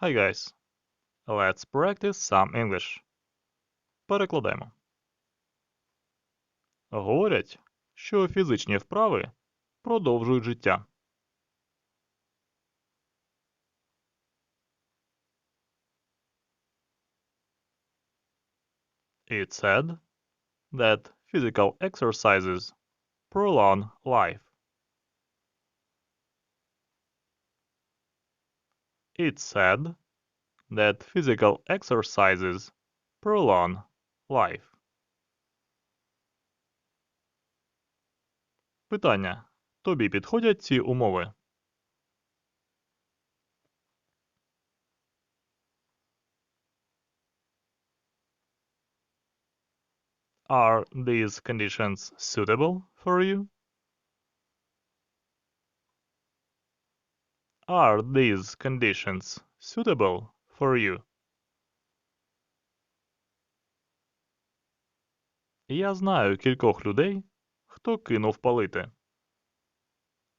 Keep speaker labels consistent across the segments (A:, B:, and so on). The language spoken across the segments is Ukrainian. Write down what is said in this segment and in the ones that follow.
A: Hi guys. Let's practice some English. Перекладаємо. Говорять, що фізичні вправи продовжують життя. It's said that physical exercises prolong life. It's said that physical exercises prolong life. Питання. Тобі підходять ці умови? Are these conditions suitable for you? Are these conditions suitable for you? Я знаю кількох людей, хто кинув палити.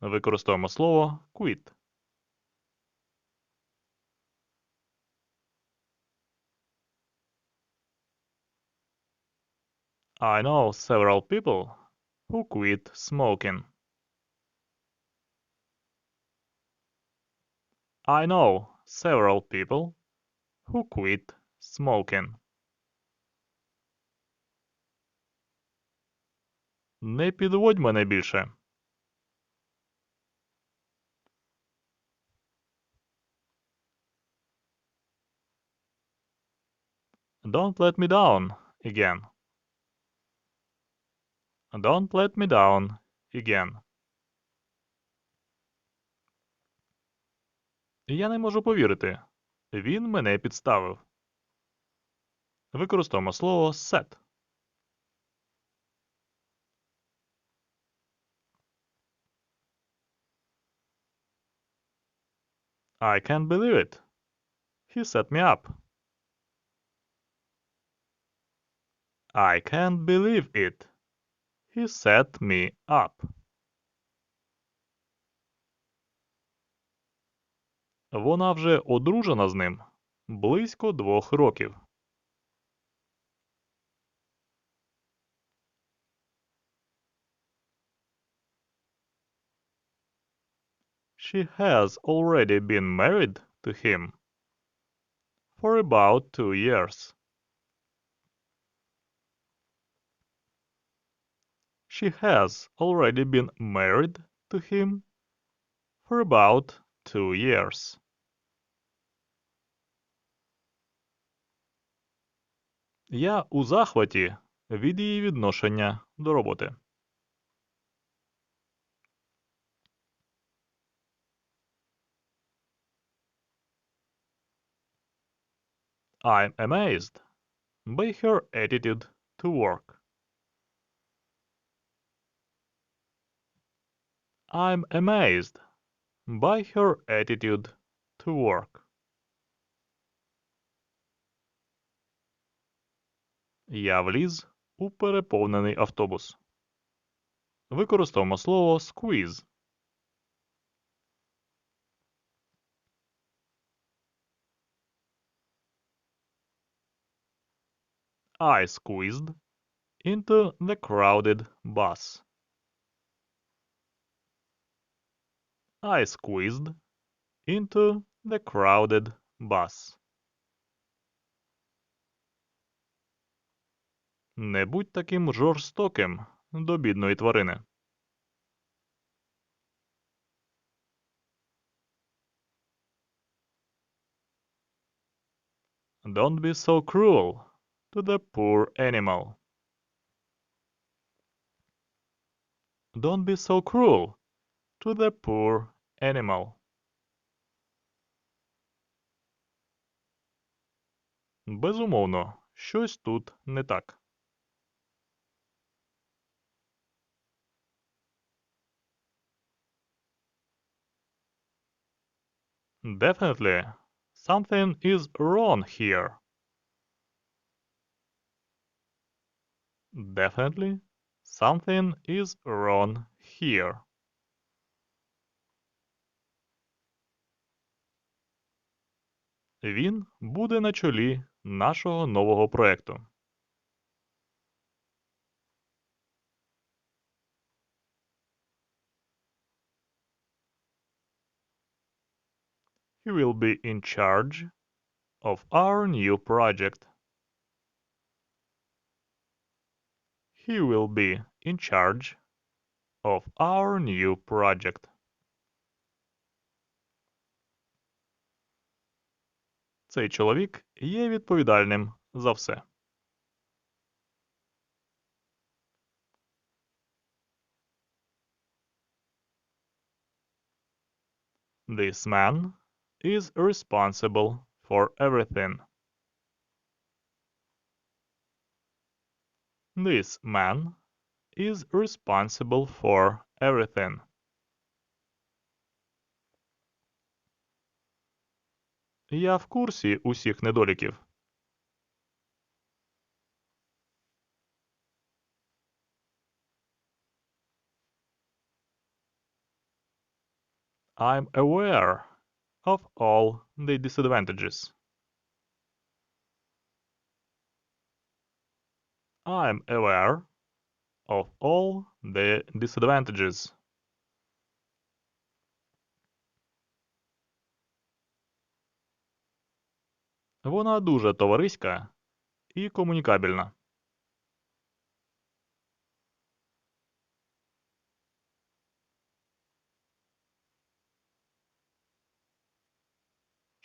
A: Використовуємо слово quit. I know several people who quit smoking. I know several people who quit smoking. Не підводь мене більше. Don't let me down again. Don't let me down again. Я не можу повірити. Він мене підставив. Використовуємо слово set. I can't believe it. He set me up. I can't believe it. He set me up. Вона вже одружена з ним близько двох років. She has already been married to him for about two years. She has already been married to him for about two years. Я у захваті від її відношення до роботи. I'm amazed by her attitude to work. I'm amazed by her attitude to work. Я вліз у переповнений автобус. Використовуємо слово squeeze. I squeezed into the crowded bus. I squeezed into the crowded bus. Не будь таким жорстоким до бідної тварини. Don't be so cruel to the poor animal. Don't be so cruel to the poor animal. Безумовно, щось тут не так. Definitely, something is wrong here. Definitely, something is wrong here. Він буде на чолі нашого нового проекту. He will be in charge of our new project. He will be in charge of our new project. Цей чоловік є відповідальним за все. This man is responsible for everything. This man is responsible for everything. Я в курсі усіх недоліків. I'm aware of all the disadvantages. I'm aware of all the disadvantages. Вона дуже товариська і комунікабельна.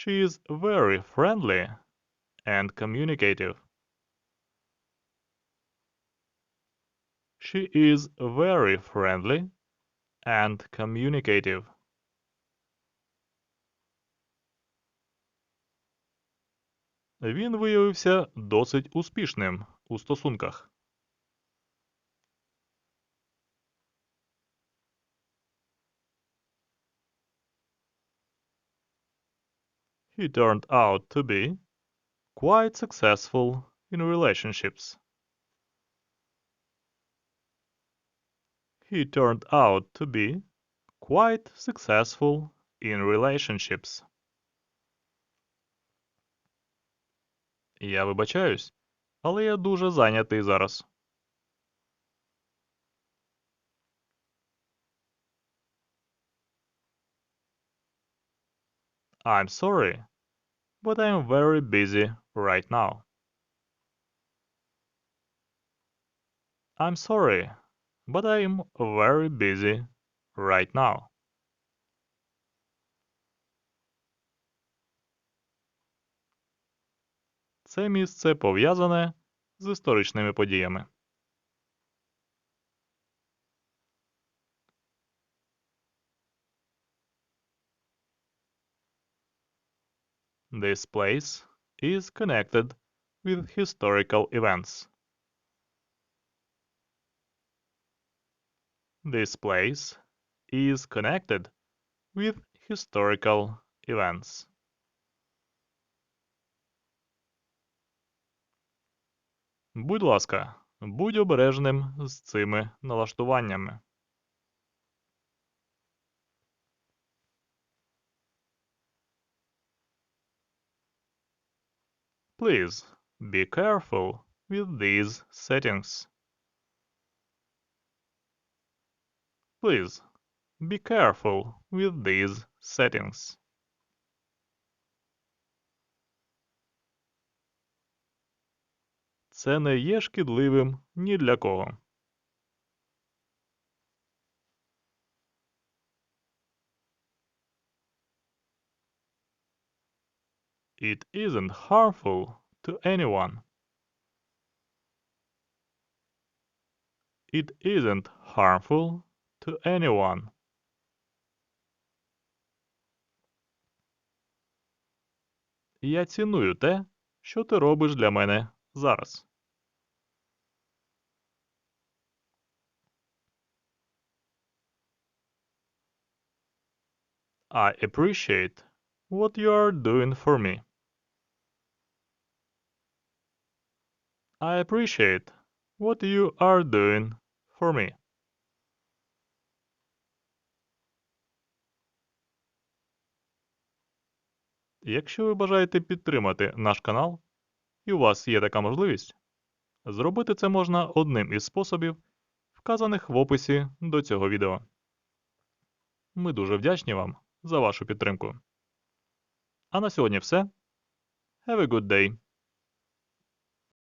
A: She is very friendly and communicative. She is very friendly and communicative. Він виявився досить успішним у стосунках. He turned out to be quite successful in relationships. He turned out to be quite successful in relationships. Я вибачаюсь, але я дуже зайнятий зараз. I'm sorry, but I'm very busy right now. I'm sorry, but I'm very busy right now. Це місце пов'язане з історичними подіями. This place is connected with historical events. This place is connected with historical events. Будь ласка, будь обережним з цими налаштуваннями. Please be careful with these settings. Please be careful with these settings. Це не є шкідливим ні для кого. It isn't harmful to anyone. It isn't harmful to anyone. Я ціную те, що ти робиш для мене зараз. I appreciate what you are doing for me. I appreciate what you are doing for me. Якщо ви бажаєте підтримати наш канал, і у вас є така можливість, зробити це можна одним із способів, вказаних в описі до цього відео. Ми дуже вдячні вам за вашу підтримку. А на сьогодні все. Have a good day!